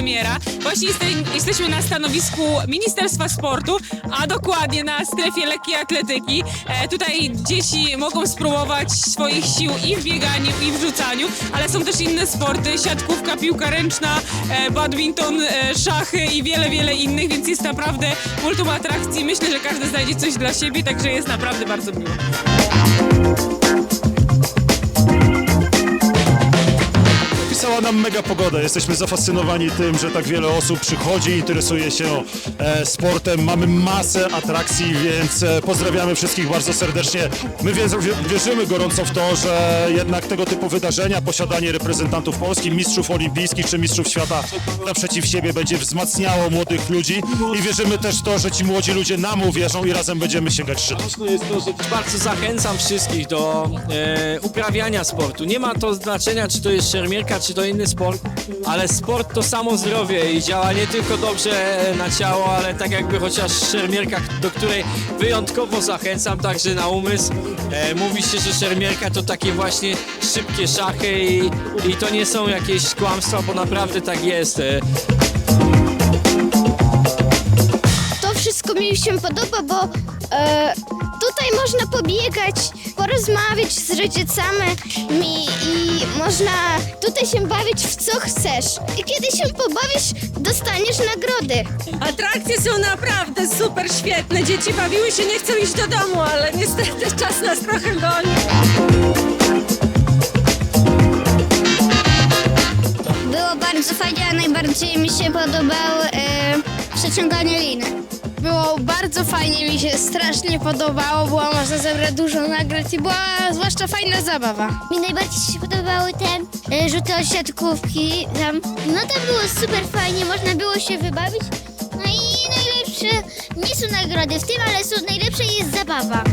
premiera. Właśnie jeste- jesteśmy na stanowisku Ministerstwa Sportu, a dokładnie na strefie lekkiej atletyki. E, tutaj dzieci mogą spróbować swoich sił i w bieganiu, i w rzucaniu, ale są też inne sporty, siatkówka, piłka ręczna, e, badminton, e, szachy i wiele, wiele innych, więc jest naprawdę multum atrakcji. Myślę, że każdy znajdzie coś dla siebie, także jest naprawdę bardzo miło. Nam mega pogoda. Jesteśmy zafascynowani tym, że tak wiele osób przychodzi, interesuje się e, sportem. Mamy masę atrakcji, więc e, pozdrawiamy wszystkich bardzo serdecznie. My więc wierzymy gorąco w to, że jednak tego typu wydarzenia, posiadanie reprezentantów Polski, mistrzów olimpijskich czy mistrzów świata naprzeciw siebie będzie wzmacniało młodych ludzi i wierzymy też w to, że ci młodzi ludzie nam uwierzą i razem będziemy sięgać szczytu. Jest bardzo zachęcam wszystkich do e, uprawiania sportu. Nie ma to znaczenia, czy to jest szermierka, czy to inny sport, ale sport to samo zdrowie i działa nie tylko dobrze na ciało, ale tak jakby chociaż szermierka, do której wyjątkowo zachęcam także na umysł. E, mówi się, że szermierka to takie właśnie szybkie szachy i, i to nie są jakieś kłamstwa, bo naprawdę tak jest. E, To wszystko mi się podoba, bo e, tutaj można pobiegać, porozmawiać z rodzicami i można tutaj się bawić w co chcesz. I kiedy się pobawisz, dostaniesz nagrody. Atrakcje są naprawdę super świetne. Dzieci bawiły się, nie chcą iść do domu, ale niestety czas nas trochę goni. Było bardzo fajnie, a najbardziej mi się podobało e, przeciąganie liny. Było bardzo fajnie, mi się strasznie podobało, było można zebrać dużo nagród i była zwłaszcza fajna zabawa. Mi najbardziej się podobały te e, rzuty o siatkówki. Tam. No tam było super fajnie, można było się wybawić. No i najlepsze nie są nagrody w tym, ale są najlepsze jest zabawa.